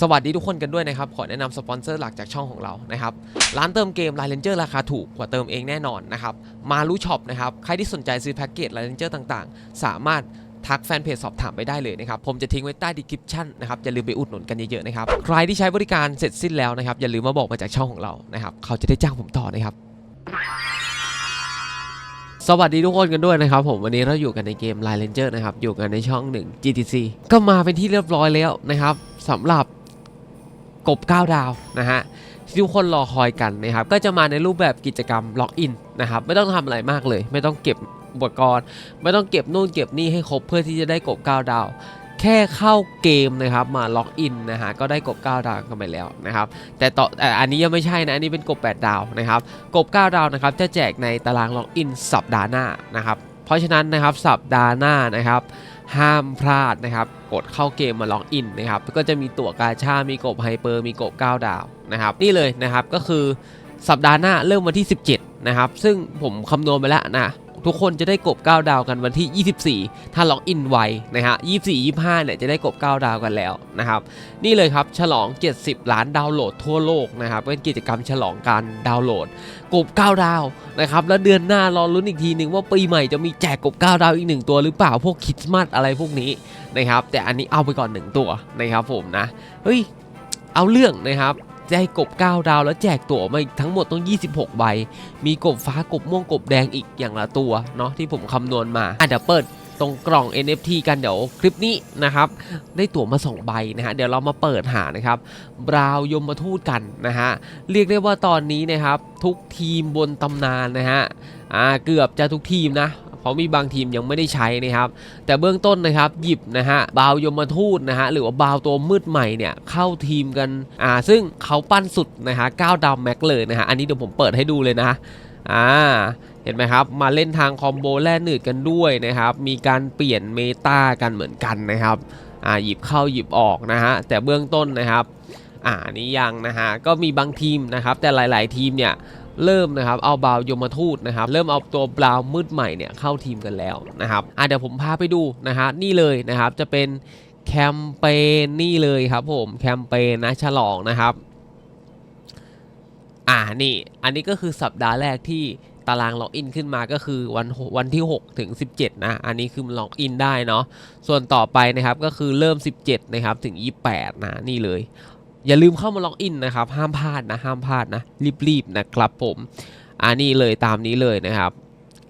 สวัสดีทุกคนกันด้วยนะครับ ขอแนะนำสปอนเซอร์หลักจากช่องของเรานะครับ ร้านเติมเกม l ล n เ r ราคาถูกกว่าเติมเองแน่นอนนะครับ มารู้ช็อปนะครับ ใครที่สนใจซื้อแพ็กเกจ l ล n เ r ต่างๆ สามารถทักแฟนเพจสอบถามไปได้เลยนะครับ ผมจะทิ้งไว้ใต้ดีคริปชั่นนะครับ อย่าลืมไปอุดหนุนกันเยอะๆนะครับ ใครที่ใช้บริการเสร็จสิ้นแล้วนะครับ อย่าลืมมาบอกมาจากช่องของเรานะครับ เขาจะได้จ้างผมต่อนะครับ สวัสดีทุกคนกันด้วยนะครับ ผมวันนี้เราอยู่กันในเกม l ล n เ r นะครับ อยู่กันในช่อง 1 GTC ก็มาเป็นที่เรียบร้อยแล้วนะครับสำหรับ กบ 9 ดาวนะฮะที่ทุกคนรอคอยกันนะครับก็จะมาในรูปแบบกิจกรรมล็อกอินนะครับไม่ต้องทำอะไรมากเลย ไม่ต้องเก็บอุปกรณ์ ไม่ต้องเก็บนู่นเก็บนี่ให้ครบเพื่อที่จะได้กบ 9 ดาว แค่เข้าเกมนะครับมาล็อกอินนะฮะก็ได้กบ 9 ดาวกันไปแล้วนะครับแต่ต่อแต่อันนี้ยังไม่ใช่นะอันนี้เป็นกบ 8 ดาวนะครับกบ 9 ดาวนะครับจะแจกในตารางล็อกอินสัปดาห์หน้านะครับเพราะฉะนั้นนะครับสัปดาห์หน้านะครับ ห้ามพลาดนะครับ กดเข้าเกมมาล็อกอินนะครับ ก็จะมีตั๋วกาชา มีกบไฮเปอร์ มีกบ9ดาวนะครับ นี่เลยนะครับ ก็คือสัปดาห์หน้าเริ่มวันที่ 17 นะครับ ซึ่งผมคำนวณไปแล้วนะ ทุกคนจะได้กบ 9 ดาวกันวันที่ 24 ถ้าล็อกอินไวนะฮะ 24 25 เนี่ยจะได้กบ 9 ดาวกันแล้วนะครับ นี่เลยครับฉลอง 70 ล้านดาวน์โหลดทั่วโลกนะครับเป็นกิจกรรมฉลองการดาวน์โหลด กบ 9 ดาวนะครับ แล้วเดือนหน้ารอลุ้นอีกทีหนึ่งว่าปีใหม่จะมีแจกกบ 9 ดาวอีกหนึ่งตัวหรือเปล่าพวกคริสต์มาสอะไรพวกนี้นะครับ แต่อันนี้เอาไปก่อน 1 ตัวนะครับผมนะ เฮ้ย เอาเรื่องนะครับ ได้กบ 9 ดาวแล้วแจกตั๋วมาอีกทั้งหมดต้อง 26 ใบ มีกบฟ้ากบม่วงกบแดงอีกอย่างละตัวเนาะที่ผมคำนวณมาอะเดี๋ยวเปิดตรงกล่อง NFT กันเดี๋ยวคลิปนี้นะครับ ได้ตั๋วมา 2 ใบนะฮะเดี๋ยวเรามาเปิดหานะครับบราวยมทูตกันนะฮะเรียกได้ว่าตอนนี้นะครับ ทุกทีมบนตำนานนะฮะอ่าเกือบจะทุกทีมนะ เพราะมีบางทีมยังไม่ได้ใช้นะครับ แต่เบื้องต้นนะครับหยิบนะฮะบาวยมทูตนะฮะหรือว่าบาวตัวมืดใหม่เนี่ยเข้าทีมกันอ่าซึ่งเขาปั้นสุดนะฮะ9ดาวแม็กเลยนะฮะอันนี้เดี๋ยวผมเปิดให้ดูเลยนะอ่าเห็นไหมครับ มาเล่นทางคอมโบแล่หนืดกันด้วยนะครับ มีการเปลี่ยนเมตากันเหมือนกันนะครับอ่าหยิบเข้าหยิบออกนะฮะแต่เบื้องต้นนะครับอ่านี้ยังนะฮะก็มีบางทีมนะครับ แต่หลาย ๆ ทีมเนี่ย เริ่มนะครับเอาบาวยมทูตนะครับเริ่มเอาตัวบราวมืดใหม่เนี่ยเข้าทีมกันแล้วนะครับอะเดี๋ยวผมพาไปดูนะฮะนี่เลยนะครับจะเป็นแคมเปญนี่เลยครับผมแคมเปญนะฉลองนะครับอ่านี่อันนี้ก็คือสัปดาห์แรกที่ตารางล็อกอินขึ้นมาก็คือวันวันที่ 6 ถึง 17 นะ อันนี้คือล็อกอินได้เนาะส่วนต่อไปนะครับก็คือเริ่ม 17 นะครับ ถึง 28 นะ นี่เลย อย่าลืมเข้ามาล็อกอินนะครับ ห้ามพลาดนะ ห้ามพลาดนะ รีบๆนะครับผม อ่านี่เลยตามนี้เลยนะครับ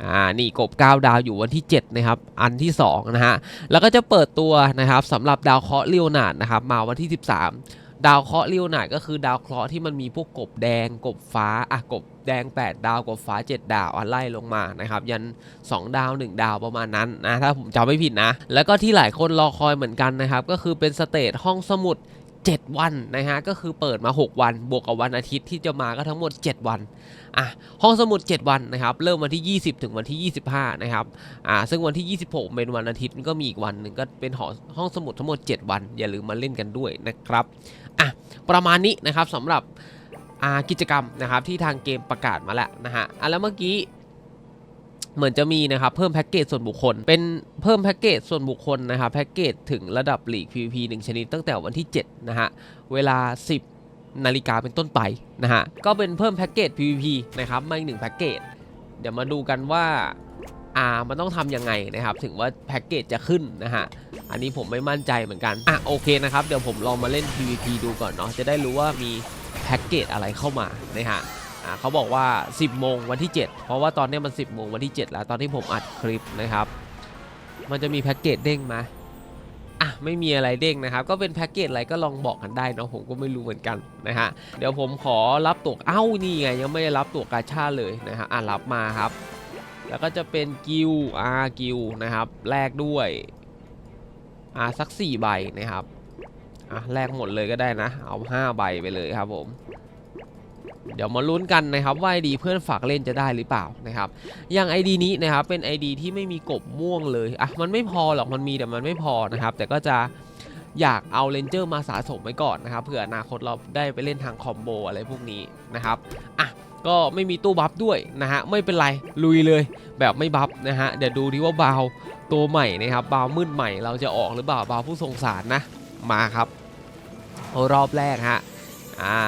อ่านี่กบ 9 ดาวอยู่วันที่ 7 นะครับ อันที่ 2 นะฮะ แล้วก็จะเปิดตัวนะครับสำหรับดาวเคราะห์เลียวนาดนะครับ มาวันที่ 13 ดาวเคราะห์เลียวนาดก็คือดาวเคราะห์ที่มันมีพวกกบแดง กบฟ้าอะกบแดง 8 ดาวกบฟ้า 7 ดาวอะไล่ลงมานะครับ ยัน 2 ดาว 1 ดาวประมาณนั้นนะถ้าผมจำไม่ผิดนะ แล้วก็ที่หลายคนรอคอยเหมือนกันนะครับ ก็คือเป็นสเตจห้องสมุด 7 วันนะฮะก็คือเปิดมา 6 วัน บวกกับวันอาทิตย์ที่จะมาก็ทั้งหมด 7 วันอะห้องสมุด 7 วันนะครับเริ่มวันที่ 20 ถึงวันที่ 25 นะครับอ่าซึ่งวันที่ 26 เป็นวันอาทิตย์ก็มีอีกวันหนึ่งก็เป็นหอห้องสมุดทั้งหมด 7 วัน อย่าลืมมาเล่นกันด้วยนะครับอะประมาณนี้นะครับสำหรับอ่ากิจกรรมนะครับที่ทางเกมประกาศมาแล้วนะฮะอะแล้วเมื่อกี้ เหมือนจะมีนะครับเพิ่มแพ็กเกจส่วนบุคคล เป็นเพิ่มแพ็กเกจส่วนบุคคลนะครับแพ็กเกจถึงระดับหลีก PVP 1 ชนิดตั้งแต่วันที่ 7 นะฮะ เวลา 10 นาฬิกาเป็นต้นไปนะฮะ ก็เป็นเพิ่มแพ็กเกจ PVP นะครับมาอีกหนึ่งแพ็กเกจเดี๋ยวมาดูกันว่าอ่ามันต้องทำยังไงนะครับ ถึงว่าแพ็กเกจจะขึ้นนะฮะ อันนี้ผมไม่มั่นใจเหมือนกัน อะโอเคนะครับ เดี๋ยวผมลองมาเล่น PVP ดูก่อนเนาะจะได้รู้ว่ามีแพ็กเกจอะไรเข้ามานะฮะ อ่าเขาบอกว่า 10โมงวันที่ 7 เพราะว่าตอนนี้มัน 10โมงวันที่ 7 แล้วตอนที่ผมอัดคลิปนะครับ มันจะมีแพ็กเกจเด้งไหมอะไม่มีอะไรเด้งนะครับ ก็เป็นแพ็กเกจอะไรก็ลองบอกกันได้เนาะผมก็ไม่รู้เหมือนกันนะฮะเดี๋ยวผมขอรับตัวเอ้านี่ไงยังไม่ได้รับตัวกาชาเลยนะฮะอะรับมาครับ แล้วก็จะเป็นกิวอากิวนะครับแลกด้วยอ่าสัก4ใบนะครับอะแลกหมดเลยก็ได้นะ เอา 5 ใบไปเลยครับผม เดี๋ยวมาลุ้นกันนะครับว่า ID เพื่อนฝากเล่นจะได้หรือเปล่านะครับอย่าง ID นี้นะครับเป็น ID ที่ไม่มีกบม่วงเลยอะมันไม่พอหรอกมันมีแต่มันไม่พอนะครับ แต่ก็จะอยากเอาเลนเจอร์มาสะสมไว้ก่อนนะครับเผื่ออนาคตเราได้ไปเล่นทางคอมโบอะไรพวกนี้นะครับอะก็ไม่มีตู้บัฟด้วยนะฮะไม่เป็นไรลุยเลยแบบไม่บัฟนะฮะเดี๋ยวดูที่ว่าบาวตัวใหม่นะครับบาวมืดใหม่เราจะออกหรือเปล่าบาวผู้ทรงสารนะมาครับรอบแรกฮะอ่า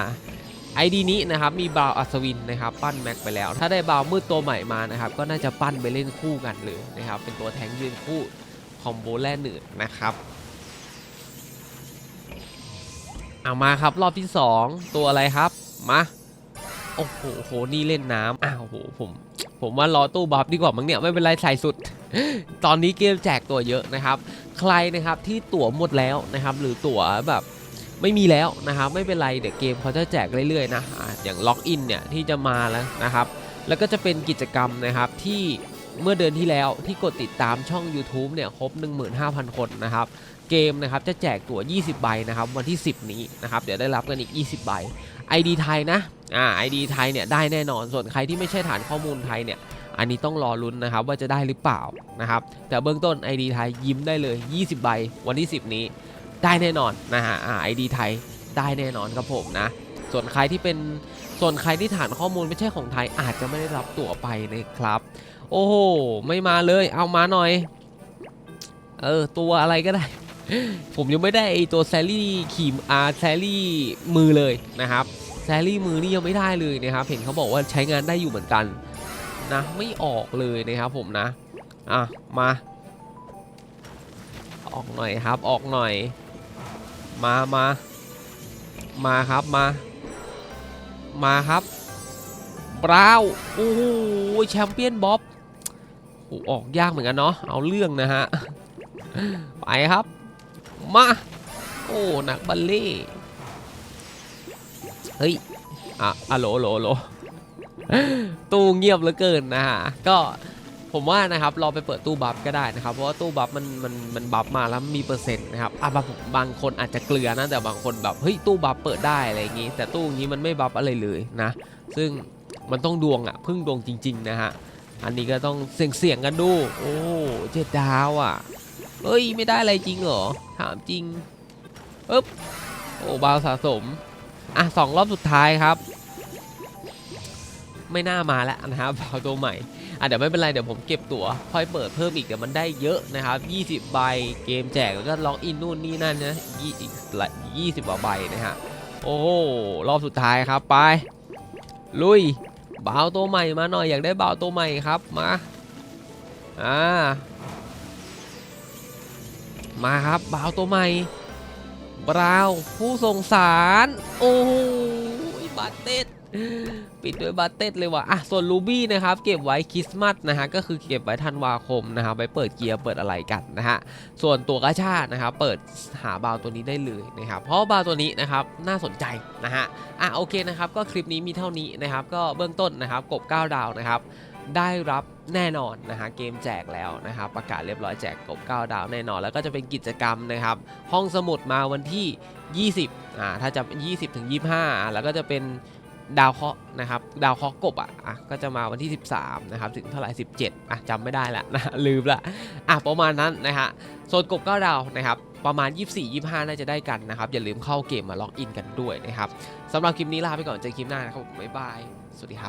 ไอดีนี้นะครับมีบาวอัศวินนะครับปั้นแม็กไปแล้ว ถ้าได้บาวมืดตัวใหม่มานะครับก็น่าจะปั้นไปเล่นคู่กันเลยนะครับเป็นตัวแทงยืนคู่คอมโบแร่หนืดนะครับเอามาครับรอบที่ 2 ตัวอะไรครับมาโอ้โหโหนี่เล่นน้ำอ้าวโหผมผมว่ารอตู้บัฟดีกว่ามั้งเนี่ยไม่เป็นไรใส่สุด ตอนนี้เกมแจกตัวเยอะนะครับ ใครนะครับที่ตั๋วหมดแล้วนะครับ หรือตั๋วแบบ ไม่มีแล้วนะครับไม่เป็นไรเดี๋ยวเกมเขาจะแจกเรื่อยๆนะอย่างล็อกอินเนี่ยที่จะมาแล้วนะครับ แล้วก็จะเป็นกิจกรรมนะครับที่เมื่อเดือนที่แล้วที่กดติดตามช่อง YouTube เนี่ยครบ 15,000 คนนะครับเกมนะครับจะแจกตั๋ว 20 ใบนะครับวันที่ 10 นี้นะครับเดี๋ยวได้รับกันอีก 20 ใบ ID ไทยนะอ่า ID ไทยเนี่ยได้แน่นอนส่วนใครที่ไม่ใช่ฐานข้อมูลไทยเนี่ยอันนี้ต้องรอลุ้นนะครับว่าจะได้หรือเปล่านะครับแต่เบื้องต้น ID ไทยยิ้มได้เลย 20 ใบวันที่ 10 นี้ ได้แน่นอนนะฮะไอ่า ID ไทยได้แน่นอนครับผมนะ ส่วนใครที่เป็นส่วนใครที่ฐานข้อมูลไม่ใช่ของไทยอาจจะไม่ได้รับตั๋วไปนะครับ โอ้โหไม่มาเลยเอามาหน่อย เออตัวอะไรก็ได้ ผมยังไม่ได้ไอตัวแซลลี่ขีมอาแซลลี่มือเลยนะครับแซลลี่มือนี่ยังไม่ได้เลยนะครับ เห็นเขาบอกว่าใช้งานได้อยู่เหมือนกันนะไม่ออกเลยนะครับผมนะ อะ มา ออกหน่อยครับออกหน่อย มามามาครับมา มาครับบราวน์โอ้โหแชมเปี้ยนบ๊อบโอ้ออกยากเหมือนกันเนาะเอาเรื่องนะฮะ ไปครับ มา โอ้หนักบัลเล่เฮ้ยอะอะโหลโหลโหลตู้เงียบเหลือเกินนะฮะ ก็ ผมว่านะครับเราไปเปิดตู้บัฟก็ได้นะครับ เพราะว่าตู้บัฟมันมันมันบัฟมาแล้วมีเปอร์เซ็นต์นะครับอะบางบางคนอาจจะเกลือนะแต่บางคนแบบเฮ้ยตู้บัฟเปิดได้อะไรอย่างงี้ แต่ตู้อย่างงี้มันไม่บัฟอะไรเลยนะ ซึ่งมันต้องดวงอะพึ่งดวงจริง ๆ นะฮะอันนี้ก็ต้องเสี่ยงเสี่ยงๆกันดู โอ้เจ็ดดาวอะเฮ้ยไม่ได้อะไรจริงเหรอถามจริงปึ๊บโอ้บาวสะสมอะสองรอบสุดท้ายครับ ไม่น่ามาแล้วนะครับบาวตัวใหม่ อะเดี๋ยวไม่เป็นไรเดี๋ยวผมเก็บตั๋วค่อยเปิดเพิ่มอีกเดี๋ยวมันได้เยอะนะครับ20ใบเกมแจกแล้วก็ล็อกอินนู่นนี่นั่นนะยี่อีกหลาย20กว่าใบนะฮะโอ้รอบสุดท้ายครับไป ลุยบาวตัวใหม่มาหน่อยอยากได้บาวตัวใหม่ครับมาอ่ามาครับบาวตัวใหม่บราวผู้ส่งสาร โอ้โหบาเต็ด ปิดด้วยบาเต็ดเลยว่ะอะส่วนลูบี้นะครับเก็บไว้คริสต์มาสนะฮะก็คือเก็บไว้ธันวาคมนะครับไปเปิดเกียร์เปิดอะไรกันนะฮะส่วนตัวกระชานะครับเปิดหาบาวตัวนี้ได้เลยนะครับเพราะบาวตัวนี้นะครับน่าสนใจนะฮะอะโอเคนะครับก็คลิปนี้มีเท่านี้นะครับก็เบื้องต้นนะครับกบ 9 ดาวนะครับได้รับแน่นอนนะฮะเกมแจกแล้วนะครับประกาศเรียบร้อยแจกกบ9ดาวแน่นอน แล้วก็จะเป็นกิจกรรมนะครับ ห้องสมุดมาวันที่ 20อ่าถ้าจะ20ถึง25 แล้วก็จะเป็น ดาวเคราะห์นะครับดาวเคราะห์กบอะอะก็จะมาวันที่ 13นะครับถึงเท่าไหร่17อะจำไม่ได้ละนะลืมละอะประมาณนั้นนะฮะโซนกบ9ดาวนะครับประมาณ 24-25 น่าจะได้กันนะครับ อย่าลืมเข้าเกมมาล็อกอินกันด้วยนะครับสำหรับคลิปนี้ลาไปก่อนเจอคลิปหน้านะครับบ๊ายบาย สวัสดีครับ